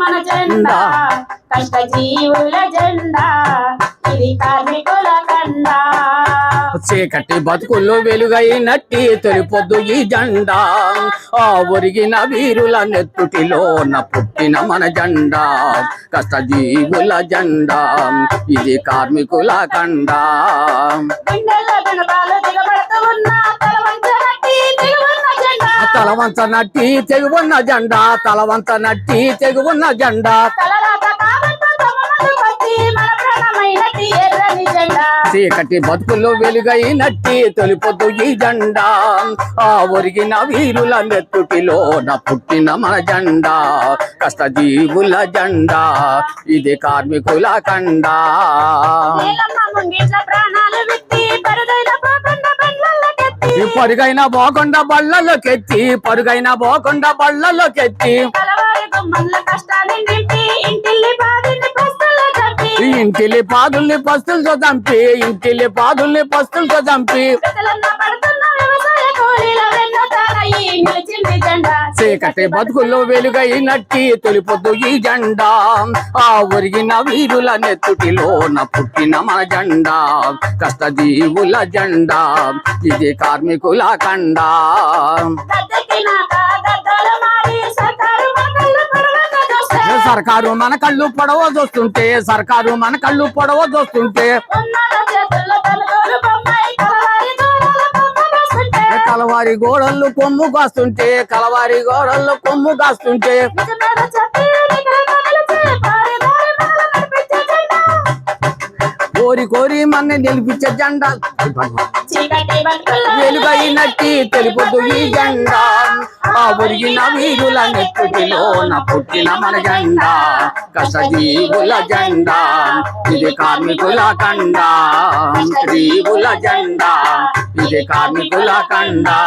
మన జెండా కష్ట జీవుల జెండా ఇది కార్మికుల కండా. చీకటి బతుకుల్లో వెలుగైనట్టి తొలిపొద్దు ఈ జెండా. ఆ ఒరిగిన వీరుల నెత్తుటిలో పుట్టిన మన జెండా. కష్టజీవుల జెండా ఇది కార్మికుల కండా. తలవంత నట్టి తెగున్న జెండా తలవంత నట్టి తెగున్న జెండా. చీకటి బతుకుల్లో వెలుగైనట్టి తొలిపొద్దు ఈ జెండా. ఆ ఒరిగిన వీరుల నెత్తుటిలో నా పుట్టిన మన జెండా. కష్టజీవుల జెండా ఇది కార్మికుల కండా. ప్రాణాలు పరుగైన పోకుండా బళ్ళలోకెత్తి పరుగైన పోకుండా బళ్ళలోకెత్తి ఇంటిలి పాదుల్ని పస్తులతో చంపి. ఇంటిలి పాదుల్ని పస్తులతో చంపి చీకటి బతుకుల్లో వెలుగైనట్టి తొలిపొద్దు ఈ జెండా. ఆ ఒరిగిన వీరుల నెత్తుటిలో నా పుట్టిన మన జెండా. కష్టజీవుల జెండా ఇది కార్మికుల కండా. సర్కారు మన కళ్ళు పొడవ చూస్తుంటే సర్కారు మన కళ్ళు పొడవ చూస్తుంటే. కలవారి గోడళ్ళు కొమ్ము కాస్తుంటే కలవారి గోడళ్ళు కొమ్ము కాస్తుంటే. కోరి కోరి మన నిలిపించే జెండా. చీకటి బతుకుల్లో వెలుగైనట్టి తెలుపుతూ ఈ జెండా. ఆ ఒరిగిన వీరుల నెత్తుటిలో పుట్టిన మన జెండా. కసజీవుల జెండా. ఇది కార్మికుల కండా. జీవుల జెండా. ఇది కార్మికుల కండా.